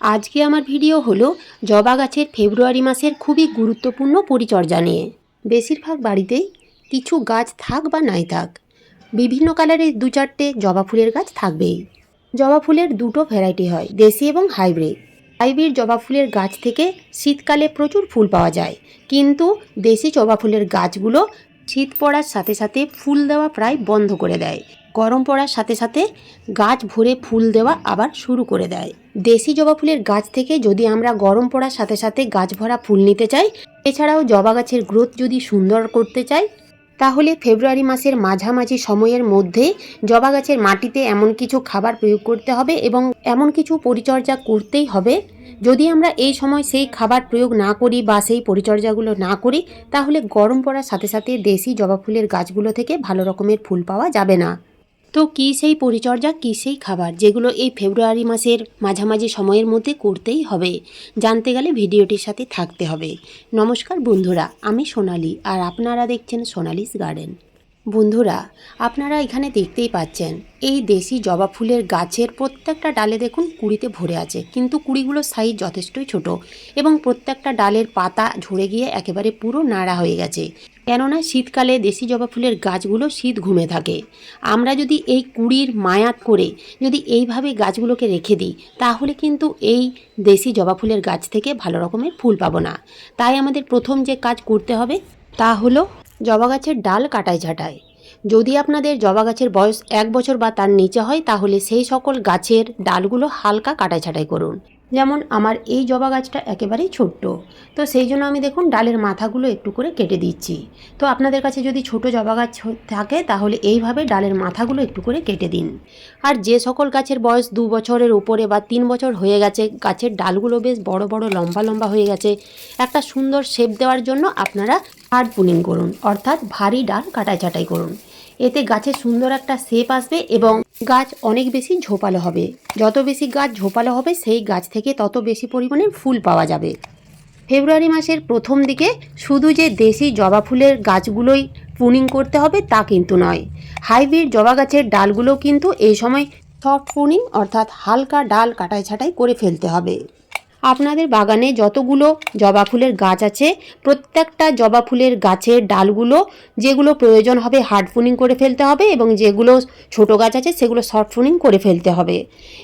আজকে আমার ভিডিও হলো জবা গাছের ফেব্রুয়ারি মাসের খুবই গুরুত্বপূর্ণ পরিচর্যা নিয়ে। বেশিরভাগ বাড়িতেই কিছু গাছ থাক বা নাই থাক, বিভিন্ন কালারের দু চারটে জবা ফুলের গাছ থাকবেই। জবা ফুলের দুটো ভ্যারাইটি হয়, দেশি এবং হাইব্রিড হাইব্রিড জবা ফুলের গাছ থেকে শীতকালে প্রচুর ফুল পাওয়া যায়, কিন্তু দেশি জবা ফুলের গাছগুলো শীত পড়ার সাথে সাথে ফুল দেওয়া প্রায় বন্ধ করে দেয়। গরম পড়ার সাথে সাথে গাছ ভরে ফুল দেওয়া আবার শুরু করে দেয়। দেশি জবা ফুলের গাছ থেকে যদি আমরা গরম পড়ার সাথে সাথে গাছ ভরা ফুল নিতে চাই, এছাড়াও জবা গাছের গ্রোথ যদি সুন্দর করতে চাই, তাহলে ফেব্রুয়ারি মাসের মাঝামাঝি সময়ের মধ্যে জবা গাছের মাটিতে এমন কিছু খাবার প্রয়োগ করতে হবে এবং এমন কিছু পরিচর্যা করতেই হবে। যদি আমরা এই সময় সেই খাবার প্রয়োগ না করি বা সেই পরিচর্যাগুলো না করি, তাহলে গরম পড়ার সাথে সাথে দেশি জবা ফুলের গাছগুলো থেকে ভালো রকমের ফুল পাওয়া যাবে না। তো কী সেই পরিচর্যা, কী সেই খাবার যেগুলো এই ফেব্রুয়ারি মাসের মাঝামাঝি সময়ের মধ্যে করতেই হবে। জানতে গেলে ভিডিওটির সাথে থাকতে হবে। নমস্কার বন্ধুরা, আমি সোনালি আর আপনারা দেখছেন সোনালিস গার্ডেন। বন্ধুরা, আপনারা এখানে দেখতেই পাচ্ছেন, এই দেশি জবা ফুলের গাছের প্রত্যেকটা ডালে দেখুন কুড়িতে ভরে আছে, কিন্তু কুড়িগুলোর সাইজ যথেষ্টই ছোট এবং প্রত্যেকটা ডালের পাতা ঝরে গিয়ে একেবারে পুরো নাড়া হয়ে গেছে। কেননা শীতকালে দেশি জবা ফুলের গাছগুলো শীত ঘুমে থাকে। আমরা যদি এই কুড়ির মায়াত করে যদি এইভাবে গাছগুলোকে রেখে দিই, তাহলে কিন্তু এই দেশি জবা ফুলের গাছ থেকে ভালো রকমের ফুল পাবো না। তাই আমাদের প্রথম যে কাজ করতে হবে, তা হলো জবা গাছের ডাল কাটায় ঝাঁটায়। যদি আপনাদের জবা গাছের বয়স এক বছর বা তার নিচে হয়, তাহলে সেই সকল গাছের ডালগুলো হালকা কাটাই ছাঁটাই করুন। যেমন আমার এই জবা গাছটা একেবারেই ছোট্ট। তো সেই জন্য আমি দেখুন ডালের মাথাগুলো একটু করে কেটে দিচ্ছি। তো আপনাদের কাছে যদি ছোট জবা গাছ থাকে, তাহলে এইভাবে ডালের মাথাগুলো একটু করে কেটে দিন। আর যে সকল গাছের বয়স দু বছরের উপরে বা তিন বছর হয়ে গেছে, গাছের ডালগুলো বেশ বড় বড় লম্বা লম্বা হয়ে গেছে। একটা সুন্দর শেপ দেওয়ার জন্য আপনারা হার্ড পুলিং করুন, অর্থাৎ ভারী ডাল কাটাই ছাটাই করুন। এতে গাছের সুন্দর একটা শেপ আসবে এবং গাছ অনেক বেশি ঝোপালো হবে। যত বেশি গাছ ঝোপালো হবে, সেই গাছ থেকে তত বেশি পরিমাণে ফুল পাওয়া যাবে। ফেব্রুয়ারি মাসের প্রথম দিকে শুধু যে দেশি জবা ফুলের গাছগুলোই প্রুনিং করতে হবে তা কিন্তু নয়। হাইব্রিড জবা গাছের ডালগুলো কিন্তু এই সময় সফট প্রুনিং অর্থাৎ হালকা ডাল কাটাই ছাঁটাই করে ফেলতে হবে। আপনাদের বাগানে যতগুলো জবা ফুলের গাছ আছে, প্রত্যেকটা জবা ফুলের গাছের ডালগুলো, যেগুলো প্রয়োজন হবে হার্ড ফুনিং করে ফেলতে হবে এবং যেগুলো ছোট গাছ আছে সেগুলো সফট ফুনিং করে ফেলতে হবে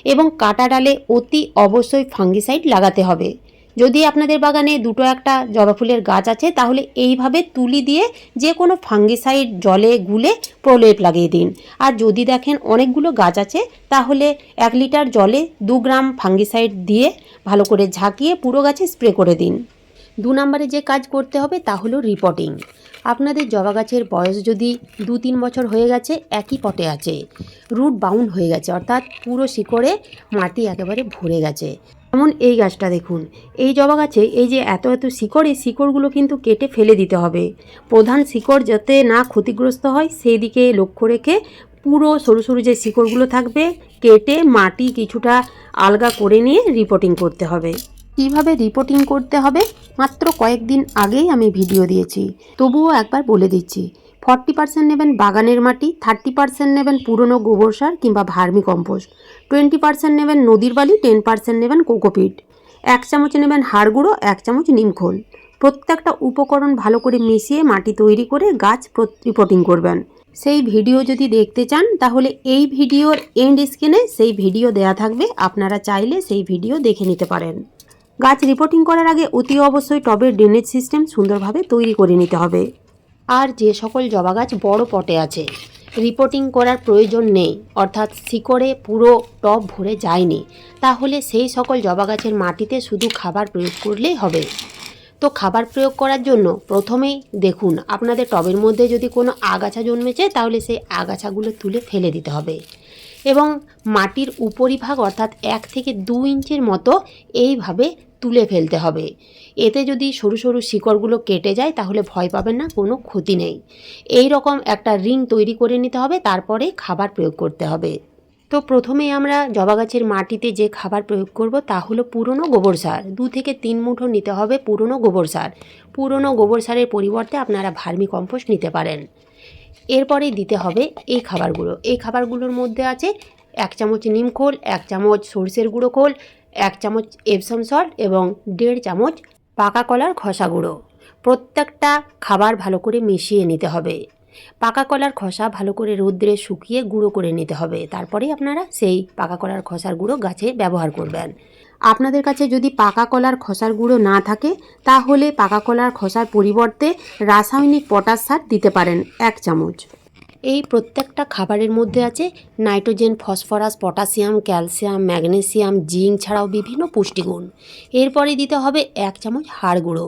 এবং কাটা ডালে অতি অবশ্যই ফাঙ্গিসাইড লাগাতে হবে। যদি আপনাদের বাগানে দুটো একটা জবা ফুলের গাছ আছে, তাহলে এইভাবে তুলি দিয়ে যে কোনো ফাঙ্গিসাইড জলে গুলে প্রলেপ লাগিয়ে দিন। আর যদি দেখেন অনেকগুলো গাছ আছে, তাহলে এক লিটার জলে দু গ্রাম ফাঙ্গিসাইড দিয়ে ভালো করে ঝাঁকিয়ে পুরো গাছে স্প্রে করে দিন। দু নম্বরে যে কাজ করতে হবে, তা হলো রিপোর্টিং। আপনাদের জবা গাছের বয়স যদি দু তিন বছর হয়ে গেছে, একই পটে আছে। রুট বাউন্ড হয়ে গেছে, অর্থাৎ পুরো শিকড়ে মাটি একেবারে ভরে গেছে। যেমন এই গাছটা দেখুন। এই জবা গাছে এই যে এত এত শিকড়, এই শিকড়গুলো কিন্তু কেটে ফেলে দিতে হবে। প্রধান শিকড় যাতে না ক্ষতিগ্রস্ত হয়, সেই দিকে লক্ষ্য রেখে পুরো সরু সরু যে শিকড়গুলো থাকবে, কেটে মাটি কিছুটা আলগা করে নিয়ে রিপোর্টিং করতে হবে। কীভাবে রিপোর্টিং করতে হবে? মাত্র কয়েকদিন আগেই আমি ভিডিও দিয়েছি। তবুও একবার বলে দিচ্ছি ফর্টি পার্সেন্ট নেবেন বাগানের মাটি, থার্টি পার্সেন্ট নেবেন পুরনো গোবর সার কিংবা ভার্মি কম্পোস্ট। টোয়েন্টি পার্সেন্ট নেবেন নদীর বালি, টেন পার্সেন্ট নেবেন কোকোপিট। এক চামচ নেবেন হাড় গুঁড়ো, এক চামচ নিমখোল প্রত্যেকটা উপকরণ ভালো করে মিশিয়ে মাটি তৈরি করে গাছ রিপোর্টিং করবেন। সেই ভিডিও যদি দেখতে চান, তাহলে এই ভিডিওর এন্ড স্ক্রিনে সেই ভিডিও দেয়া থাকবে। আপনারা চাইলে সেই ভিডিও দেখে নিতে পারেন। গাছ রিপোর্টিং করার আগে অতি অবশ্যই টবের ড্রেনেজ সিস্টেম সুন্দরভাবে তৈরি করে নিতে হবে। আর যে সকল জবা গাছ বড় পটে আছে। রিপোর্টিং করার প্রয়োজন নেই, অর্থাৎ শিকড়ে পুরো টব ভরে যায়নি। তাহলে সেই সকল জবা গাছের মাটিতে শুধু খাবার প্রয়োগ করলেই হবে। তো খাবার প্রয়োগ করার জন্য প্রথমেই দেখুন, আপনাদের টবের মধ্যে যদি কোনো আগাছা জন্মেছে, তাহলে সেই আগাছাগুলো তুলে ফেলে দিতে হবে। এবং মাটির উপরিভাগ, অর্থাৎ এক থেকে দু ইঞ্চির মতো, এইভাবে তুলে ফেলতে হবে। এতে যদি সরু সরু শিকড়গুলো কেটে যায়, তাহলে ভয় পাবেন না, কোনো ক্ষতি নেই। এই রকম একটা রিং তৈরি করে নিতে হবে, তারপরে খাবার প্রয়োগ করতে হবে। তো প্রথমে আমরা জবা গাছের মাটিতে যে খাবার প্রয়োগ করব, তা হলো পুরনো গোবর সার। দু থেকে তিন মুঠো নিতে হবে পুরনো গোবর সার। পুরনো গোবর সারের পরিবর্তে আপনারা ভার্মি কম্পোস্ট নিতে পারেন। এরপরে দিতে হবে এই খাবারগুলো। এই খাবারগুলোর মধ্যে আছে এক চামচ নিম খোল, এক চামচ সরষের গুঁড়ো খোল এক চামচ এপসম সল্ট এবং দেড় চামচ পাকা কলার খসা গুঁড়ো। প্রত্যেকটা খাবার ভালো করে মিশিয়ে নিতে হবে। পাকা কলার খসা ভালো করে রৌদ্রে শুকিয়ে গুঁড়ো করে নিতে হবে। তারপরেই আপনারা সেই পাকা কলার খসার গুঁড়ো গাছে ব্যবহার করবেন। আপনাদের কাছে যদি পাকা কলার খসার গুঁড়ো না থাকে, তাহলে পাকা কলার খসার পরিবর্তে রাসায়নিক পটাশ সার দিতে পারেন এক চামচ। এই প্রত্যেকটা খাবারের মধ্যে আছে nitrogen, phosphorus, potassium, calcium, magnesium, zinc ছাড়াও বিভিন্ন পুষ্টিগুণ। এরপরে দিতে হবে এক চামচ হাড় গুঁড়ো।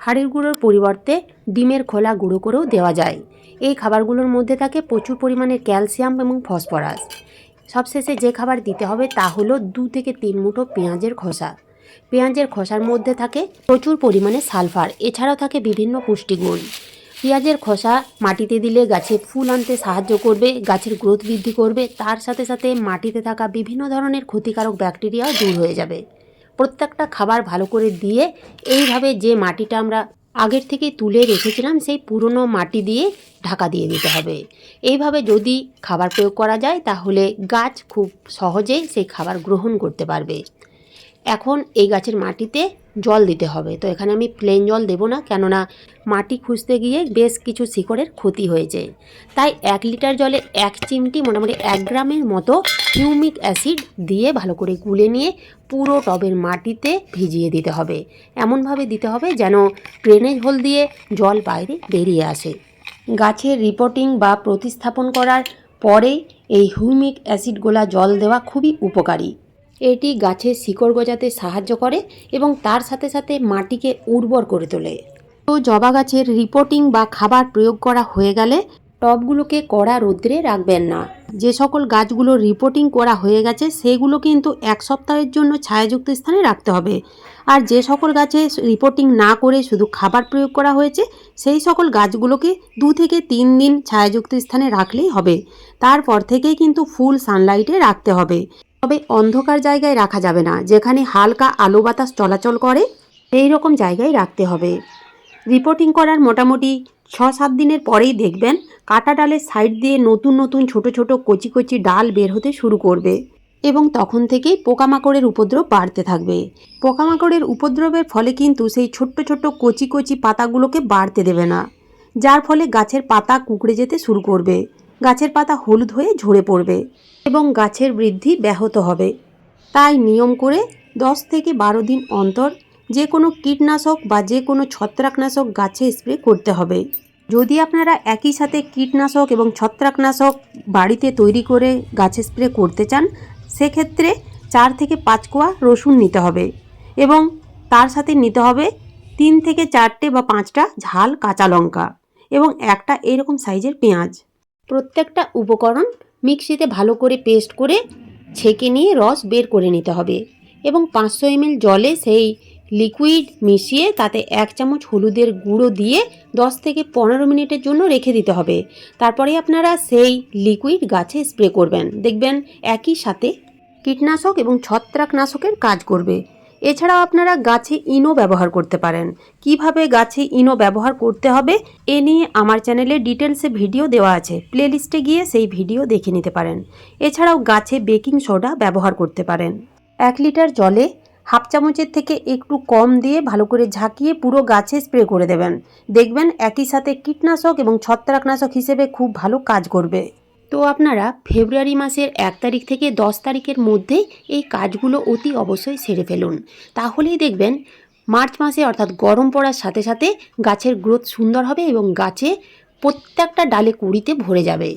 হাড়ের গুঁড়োর পরিবর্তে ডিমের খোলা গুঁড়ো করেও দেওয়া যায়। এই খাবারগুলোর মধ্যে থাকে প্রচুর পরিমাণে ক্যালসিয়াম এবং ফসফরাস। সবশেষে যে খাবার দিতে হবে তা হলো দু থেকে তিন মুঠো পেঁয়াজের খোসা। পেঁয়াজের খোসার মধ্যে থাকে প্রচুর পরিমাণে সালফার। এছাড়াও থাকে বিভিন্ন পুষ্টিগুণ। পেঁয়াজের খোসা মাটিতে দিলে গাছে ফুল আনতে সাহায্য করবে, গাছের গ্রোথ বৃদ্ধি করবে, তার সাথে সাথে মাটিতে থাকা বিভিন্ন ধরনের ক্ষতিকারক ব্যাকটেরিয়াও দূর হয়ে যাবে। প্রত্যেকটা খাবার ভালো করে দিয়ে এইভাবে যে মাটিটা আমরা আগের থেকে তুলে রেখেছিলাম, সেই পুরনো মাটি দিয়ে ঢাকা দিয়ে দিতে হবে। এইভাবে যদি খাবার প্রয়োগ করা যায়, তাহলে গাছ খুব সহজেই সেই খাবার গ্রহণ করতে পারবে। এখন এই গাছের মাটিতে জল দিতে হবে। তো এখানে আমি প্লেন জল দেবো না, কেননা মাটি খুঁজতে গিয়ে বেশ কিছু শিকড়ের ক্ষতি হয়েছে। তাই এক লিটার জলে এক চিমটি মোটামুটি এক গ্রামের মতো হিউমিক অ্যাসিড দিয়ে ভালো করে গুলে নিয়ে পুরো টবের মাটিতে ভিজিয়ে দিতে হবে। এমনভাবে দিতে হবে যেন ড্রেনেজ হোল দিয়ে জল বাইরে বেরিয়ে আসে। গাছের রিপোর্টিং বা প্রতিস্থাপন করার পরে এই হিউমিক অ্যাসিড গোলা জল দেওয়া খুবই উপকারী। এটি গাছের শিকড় গজাতে সাহায্য করে এবং তার সাথে সাথে মাটিকে উর্বর করে তোলে। তো জবা গাছের রিপোর্টিং বা খাবার প্রয়োগ করা হয়ে গেলে টবগুলোকে কড়া রোদ্রে রাখবেন না। যে সকল গাছগুলো রিপোর্টিং করা হয়ে গেছে, সেগুলো কিন্তু এক সপ্তাহের জন্য ছায়াযুক্ত স্থানে রাখতে হবে। আর যে সকল গাছে রিপোর্টিং না করে শুধু খাবার প্রয়োগ করা হয়েছে, সেই সকল গাছগুলোকে দু থেকে তিন দিন ছায়াযুক্ত স্থানে রাখলেই হবে। তারপর থেকেই কিন্তু ফুল সানলাইটে রাখতে হবে। তবে অন্ধকার জায়গায় রাখা যাবে না, যেখানে হালকা আলো বাতাস চলাচল করে, সেই রকম জায়গায় রাখতে হবে। রিপোর্টিং করার মোটামুটি ছ সাত দিনের পরেই দেখবেন কাটা ডালের সাইড দিয়ে নতুন নতুন ছোট ছোট কচি কচি ডাল বের হতে শুরু করবে এবং তখন থেকেই পোকামাকড়ের উপদ্রব বাড়তে থাকবে। পোকামাকড়ের উপদ্রবের ফলে কিন্তু সেই ছোট্ট ছোট্ট কচি কচি পাতাগুলোকে বাড়তে দেবে না, যার ফলে গাছের পাতা কুকড়ে যেতে শুরু করবে। গাছের পাতা হলুদ হয়ে ঝরে পড়বে এবং গাছের বৃদ্ধি ব্যাহত হবে। তাই নিয়ম করে দশ থেকে বারো দিন অন্তর যে কোনো কীটনাশক বা যে কোনো ছত্রাকনাশক গাছে স্প্রে করতে হবে। যদি আপনারা একই সাথে কীটনাশক এবং ছত্রাকনাশক বাড়িতে তৈরি করে গাছে স্প্রে করতে চান, সেক্ষেত্রে চার থেকে পাঁচ কোয়া রসুন নিতে হবে এবং তার সাথে নিতে হবে তিন থেকে চারটে বা পাঁচটা ঝাল কাঁচা লঙ্কা এবং একটা এরকম সাইজের পেঁয়াজ। প্রত্যেকটা উপকরণ মিক্সিতে ভালো করে পেস্ট করে ছেঁকে নিয়ে রস বের করে নিতে হবে এবং পাঁচশো এমএল জলে সেই লিকুইড মিশিয়ে তাতে এক চামচ হলুদের গুঁড়ো দিয়ে দশ থেকে পনেরো মিনিটের জন্য রেখে দিতে হবে। তারপরে আপনারা সেই লিকুইড গাছে স্প্রে করবেন। দেখবেন একই সাথে কীটনাশক এবং ছত্রাকনাশকের কাজ করবে। এছাড়াও আপনারা গাছে ইনো ব্যবহার করতে পারেন। কীভাবে গাছে ইনো ব্যবহার করতে হবে, এ নিয়ে আমার চ্যানেলে ডিটেলসে ভিডিও দেওয়া আছে। প্লেলিস্টে গিয়ে সেই ভিডিও দেখে নিতে পারেন। এছাড়াও গাছে বেকিং সোডা ব্যবহার করতে পারেন। এক লিটার জলে হাফ চামচের থেকে একটু কম দিয়ে ভালো করে ঝাঁকিয়ে পুরো গাছে স্প্রে করে দেবেন। দেখবেন একই সাথে কীটনাশক এবং ছত্রাকনাশক হিসেবে খুব ভালো কাজ করবে। তো আপনারা ফেব্রুয়ারি মাসের এক তারিখ থেকে দশ তারিখের মধ্যে এই কাজগুলো অতি অবশ্যই সেরে ফেলুন। তাহলেই দেখবেন মার্চ মাসে অর্থাৎ গরম পড়ার সাথে সাথে গাছের গ্রোথ সুন্দর হবে এবং গাছে প্রত্যেকটা ডালে কুড়িতে ভরে যাবে।